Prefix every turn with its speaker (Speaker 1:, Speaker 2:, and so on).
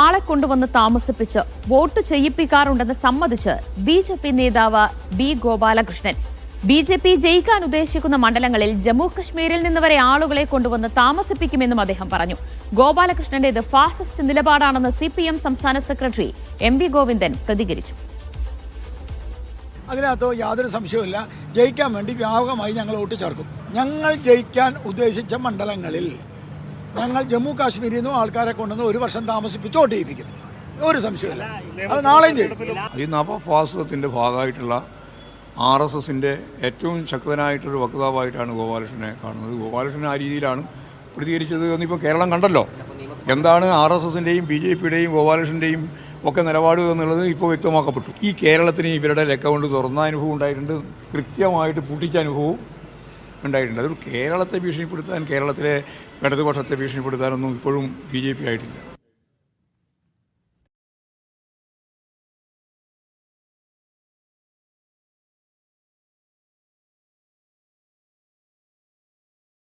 Speaker 1: ആളെ കൊണ്ടുവന്ന് താമസിപ്പിച്ച് വോട്ട് ചെയ്യിപ്പിക്കാറുണ്ടെന്ന് സമ്മതിച്ച് ബി ജെ പി നേതാവ് B Gopalakrishnan. B J P ജയിക്കാൻ ഉദ്ദേശിക്കുന്ന മണ്ഡലങ്ങളിൽ ജമ്മു കശ്മീരിൽ നിന്ന് വരെ ആളുകളെ കൊണ്ടുവന്ന് താമസിപ്പിക്കുമെന്നും അദ്ദേഹം പറഞ്ഞു. ഗോപാലകൃഷ്ണന്റേത് ഫാസിസ്റ്റ് നിലപാടാണെന്ന് സി പി എം സംസ്ഥാന സെക്രട്ടറി എം വി ഗോവിന്ദൻ പ്രതികരിച്ചു.
Speaker 2: അതിനകത്ത് യാതൊരു സംശയവുമില്ല. ജയിക്കാൻ വേണ്ടി വ്യാപകമായി ഞങ്ങൾ വോട്ട് ചേർക്കും. ഞങ്ങൾ ജയിക്കാൻ ഉദ്ദേശിച്ച മണ്ഡലങ്ങളിൽ ഞങ്ങൾ ജമ്മു കാശ്മീരിൽ നിന്നും ആൾക്കാരെ കൊണ്ടുവന്ന് ഒരു വർഷം താമസിപ്പിച്ച് വോട്ട് ചെയ്യിപ്പിക്കും ഒരു സംശയമില്ല അത് നാളെയും ചെയ്യും.
Speaker 3: ഈ നവഫാസത്തിന്റെ ഭാഗമായിട്ടുള്ള ആർ എസ് എസിന്റെ ഏറ്റവും ശക്തനായിട്ടൊരു വക്താവായിട്ടാണ് ഗോപാലകൃഷ്ണനെ കാണുന്നത്. ഗോപാലകൃഷ്ണൻ ആ രീതിയിലാണ് പ്രതികരിച്ചത് എന്നിപ്പോൾ കേരളം കണ്ടല്ലോ. എന്താണ് ആർ എസ് എസിന്റെയും ബി ജെ പിയുടെയും ഗോപാലകൃഷ്ണന്റെയും ഒക്കെ നിലപാട് എന്നുള്ളത് ഇപ്പോൾ വ്യക്തമാക്കപ്പെട്ടു. ഈ കേരളത്തിന് ഇവരുടെ അക്കൗണ്ട് തുറന്ന അനുഭവം ഉണ്ടായിട്ടുണ്ട്. കൃത്യമായിട്ട് പൂട്ടിച്ച അനുഭവവും ഉണ്ടായിട്ടുണ്ട്. അത് കേരളത്തെ ഭീഷണിപ്പെടുത്താൻ കേരളത്തിലെ ഇടതുപക്ഷത്തെ ഭീഷണിപ്പെടുത്താനൊന്നും ഇപ്പോഴും ബി ജെ പി ആയിട്ടില്ല.